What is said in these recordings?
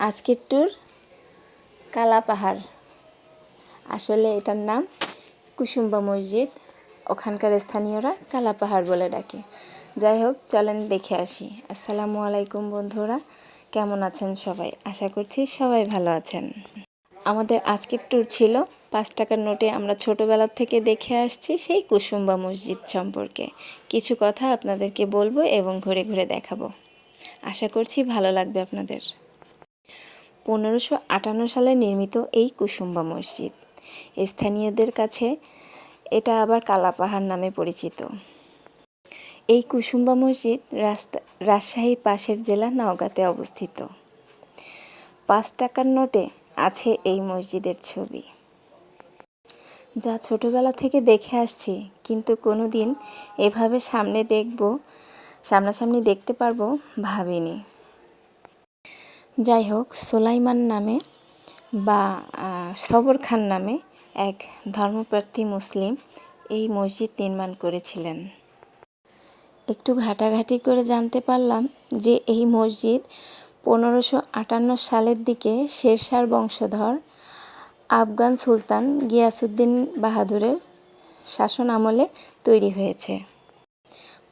আজকের ট্যুর কালা পাহাড় আসলে এটার নাম কুসুম্বা মসজিদ। ওখানকার স্থানীয়রা কালা পাহাড় বলে ডাকে। যাই হোক, চলেন দেখে আসি। আসসালামু আলাইকুম বন্ধুরা, কেমন আছেন সবাই? আশা করছি সবাই ভালো আছেন। আমাদের আজকের ট্যুর ছিল পাঁচ টাকার নোটে আমরা ছোটোবেলার থেকে দেখে আসছি সেই কুসুম্বা মসজিদ সম্পর্কে। কিছু কথা আপনাদেরকে বলব এবং ঘুরে ঘুরে দেখাবো। আশা করছি ভালো লাগবে আপনাদের। পনেরোশো আটান্ন সালে নির্মিত এই কুসুম্বা মসজিদ। স্থানীয়দের কাছে এটা আবার কালাপাহাড় নামে পরিচিত। এই কুসুম্বা মসজিদ রাস্তা রাজশাহীর পাশের জেলা নওগাঁতে অবস্থিত। পাঁচ টাকার নোটে আছে এই মসজিদের ছবি। যা ছোটবেলা থেকে দেখে আসছি, কিন্তু কোনো দিন এভাবে সামনে দেখব সামনাসামনি দেখতে পারব ভাবিনি। যাই হোক সোলাইমান নামে বা সবর খান নামে এক ধর্মপ্রার্থী মুসলিম এই মসজিদ নির্মাণ করেছিলেন। একটু ঘাটাঘাটি করে জানতে পারলাম যে এই মসজিদ পনেরোশো আটান্ন সালের দিকে শেরশার বংশধর আফগান সুলতান গিয়াসুদ্দিন বাহাদুরের শাসন আমলে তৈরি হয়েছে।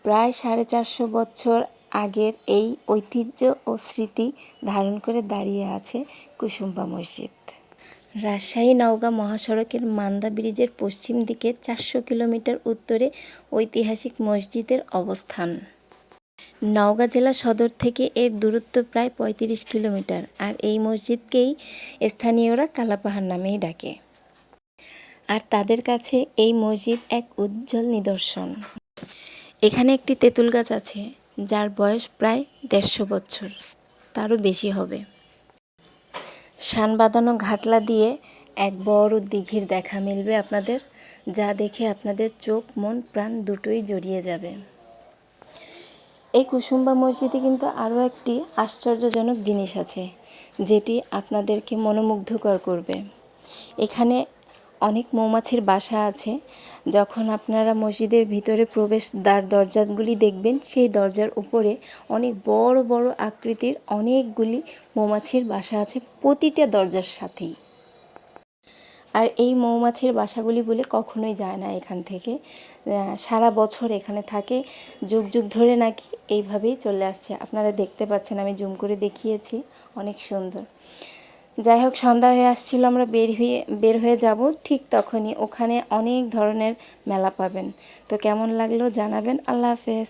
প্রায় সাড়ে চারশো বছর আগের এই ঐতিহ্য ও স্মৃতি ধারণ করে দাঁড়িয়ে আছে কুসুম্বা মসজিদ। রাজশাহী নওগাঁ মহাসড়কের মান্দা ব্রিজের পশ্চিম দিকে চারশো কিলোমিটার উত্তরে ঐতিহাসিক মসজিদের অবস্থান। নওগাঁ জেলা সদর থেকে এর দূরত্ব প্রায় পঁয়ত্রিশ কিলোমিটার আর এই মসজিদকেই স্থানীয়রা কালাপাহাড় নামেই ডাকে। আর তাদের কাছে এই মসজিদ এক উজ্জ্বল নিদর্শন। এখানে একটি তেঁতুল গাছ আছে যার বয়স প্রায় দেড়শো বছর। তারও বেশি হবে। শান বাঁধানো ঘাটলা দিয়ে এক বড় দিঘির দেখা মিলবে আপনাদের, যা দেখে আপনাদের চোখ, মন, প্রাণ দুটোই জড়িয়ে যাবে। এই কুসুম্বা মসজিদে কিন্তু আরও একটি আশ্চর্যজনক জিনিস আছে, যেটি আপনাদেরকে মনোমুগ্ধকর করবে। এখানে অনেক মৌমাছির বাসা আছে। যখন আপনারা মসজিদের ভিতরে প্রবেশ দ্বার দরজাগুলি দেখবেন, সেই দরজার উপরে অনেক বড় বড় আকৃতির অনেকগুলি মৌমাছির বাসা আছে প্রতিটা দরজার সাথেই। আর এই মৌমাছির বাসাগুলি বলে কখনোই যায় না এখান থেকে। সারা বছর এখানে থাকে, যুগ যুগ ধরে নাকি এইভাবেই চলে আসছে। আপনারা দেখতে পাচ্ছেন, আমি জুম করে দেখিয়েছি, অনেক সুন্দর। যাই হোক, সন্ধ্যা হয়ে আসছিল, আমরা বের হয়ে বের হয়ে যাব ঠিক তখনই। ওখানে অনেক ধরনের মেলা পাবেন। তো কেমন লাগল জানাবেন। আল্লাহ হাফেজ।